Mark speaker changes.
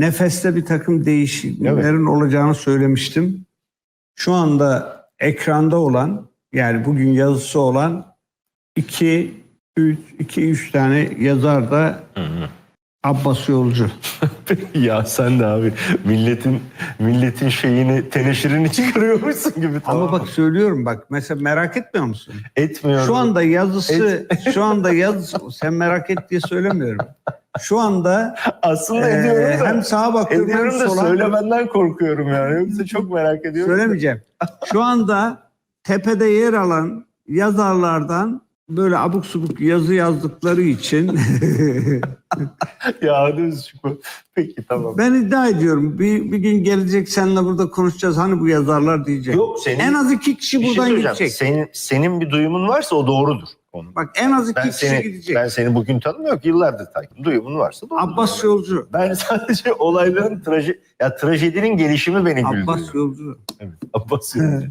Speaker 1: nefeste bir takım değişimlerin olacağını söylemiştim. Şu anda ekranda olan yani bugün yazısı olan 2 3 2 3 tane yazar da Abbas Yolcu.
Speaker 2: ya sen de abi milletin milletin şeyini teneşirini çıkarıyormuşsun gibi tamam.
Speaker 1: Ama bak söylüyorum bak mesela merak etmiyor musun?
Speaker 2: etmiyorum.
Speaker 1: Şu anda yazısı şu anda yazısı sen merak et diye söylemiyorum. Şu anda
Speaker 2: aslında
Speaker 1: eee,
Speaker 2: ediyorum da
Speaker 1: hem sağa bakıyorum hem
Speaker 2: ediyorum da
Speaker 1: sola
Speaker 2: söylemenden korkuyorum yani. Yoksa çok merak ediyorum.
Speaker 1: söylemeyeceğim. Şu anda tepede yer alan yazarlardan böyle abuk subuk yazı yazdıkları için
Speaker 2: ya Özçuk. Peki tamam.
Speaker 1: ben iddia ediyorum bir, bir gün gelecek seninle burada konuşacağız hani bu yazarlar diyecek.
Speaker 2: Yok senin
Speaker 1: En az iki kişi
Speaker 2: şey
Speaker 1: buradan
Speaker 2: söyleyeceğim.
Speaker 1: gidecek.
Speaker 2: Senin, senin bir duyumun varsa o doğrudur. Konu.
Speaker 1: Bak en az iki
Speaker 2: Ben
Speaker 1: kişi
Speaker 2: seni,
Speaker 1: gidecek.
Speaker 2: ben seni bugün tanımıyorum ki yıllardır takip. Duyumun varsa doğrudur.
Speaker 1: Abbas Yolcu.
Speaker 2: Ben sadece olayların traje, ya trajedinin gelişimi beni güldürüyor.
Speaker 1: Abbas Yolcu.
Speaker 2: Evet, Abbas Yolcu.